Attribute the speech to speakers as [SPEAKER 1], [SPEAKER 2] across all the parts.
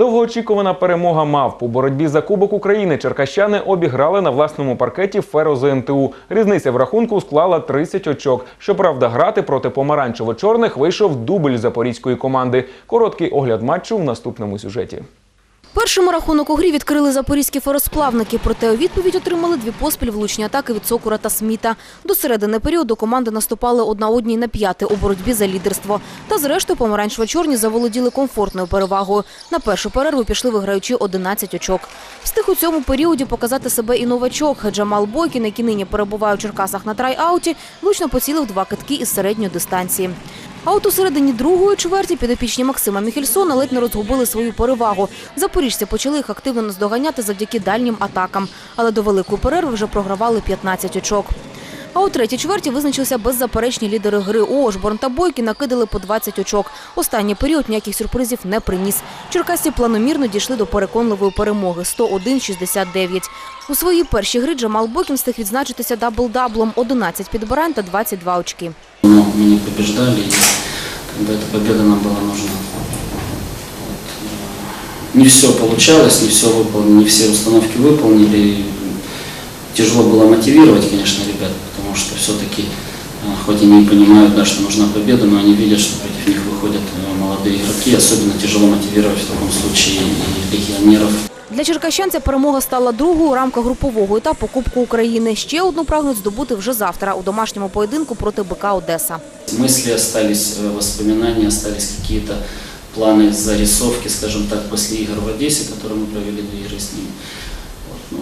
[SPEAKER 1] Довгоочікувана перемога мав у боротьбі за Кубок України. Черкащани обіграли на власному паркеті Феро НТУ. Різниця в рахунку склала 30 очок. Щоправда, грати проти помаранчево-чорних вийшов дубль запорізької команди. Короткий огляд матчу в наступному сюжеті.
[SPEAKER 2] Першому рахунок у грі відкрили запорізькі феросплавники, проте у відповідь отримали дві поспіль влучні атаки від Сокура та Сміта. До середини періоду команди наступали одна одній на п'яти у боротьбі за лідерство. Та зрештою помаранчево-чорні заволоділи комфортною перевагою. На першу перерву пішли виграючи 11 очок. Встиг у цьому періоді показати себе і новачок. Джамал Бойкін, який нині перебуває у Черкасах на трай-ауті, влучно поцілив два китки із середньої дистанції. А от у середині другої чверті підопічні Максима Міхельсона ледь не розгубили свою перевагу. Запоріжці почали їх активно наздоганяти завдяки дальнім атакам, але до великої перерви вже програвали 15 очок. А у третій чверті визначилися беззаперечні лідери гри. Ошборн та Бойки накидали по 20 очок. Останній період ніяких сюрпризів не приніс. Черкасці планомірно дійшли до переконливої перемоги – 101-69. У своїй першій грі Джамал Бойкін встиг відзначитися дабл-даблом – 11 підбирань та 22 очки.
[SPEAKER 3] Но мы не побеждали, и как бы эта победа нам была нужна. Вот. Не все получалось, не все выполнили, не все установки выполнили. Тяжело было мотивировать, конечно, ребят, потому что все-таки, хоть они и понимают, да, что нужна победа, но они видят, что против них выходят э, молодые игроки. Особенно тяжело мотивировать в таком случае и легионеров.
[SPEAKER 2] Для черкащан ця перемога стала другою у рамках групового етапу Кубку України. Ще одну прагнуть здобути вже завтра у домашньому поєдинку проти БК Одеса.
[SPEAKER 3] Мысли остались, э, воспоминания остались, какие-то планы, зарисовки, скажем так, после игр в Одессе, которые мы провели две игры с ними. Вот, ну,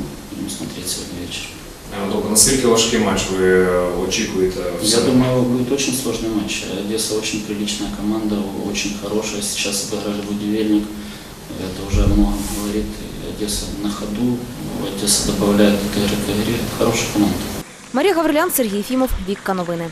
[SPEAKER 3] будем смотреть сегодня вечером.
[SPEAKER 4] Е, Тобто, наскільки важкий матч ви е, очікуєте? в
[SPEAKER 3] Я
[SPEAKER 4] себе?
[SPEAKER 3] думаю, будет очень сложный матч. Одесса очень приличная команда, очень хорошая. Сейчас обыграли Будивельник. Это уже о многом говорит. И Одесса на ходу. Одесса добавляет от игры к игре. Хорошая команда.
[SPEAKER 2] Марія Гаврилян, Сергій Фімов, Вікка Новини.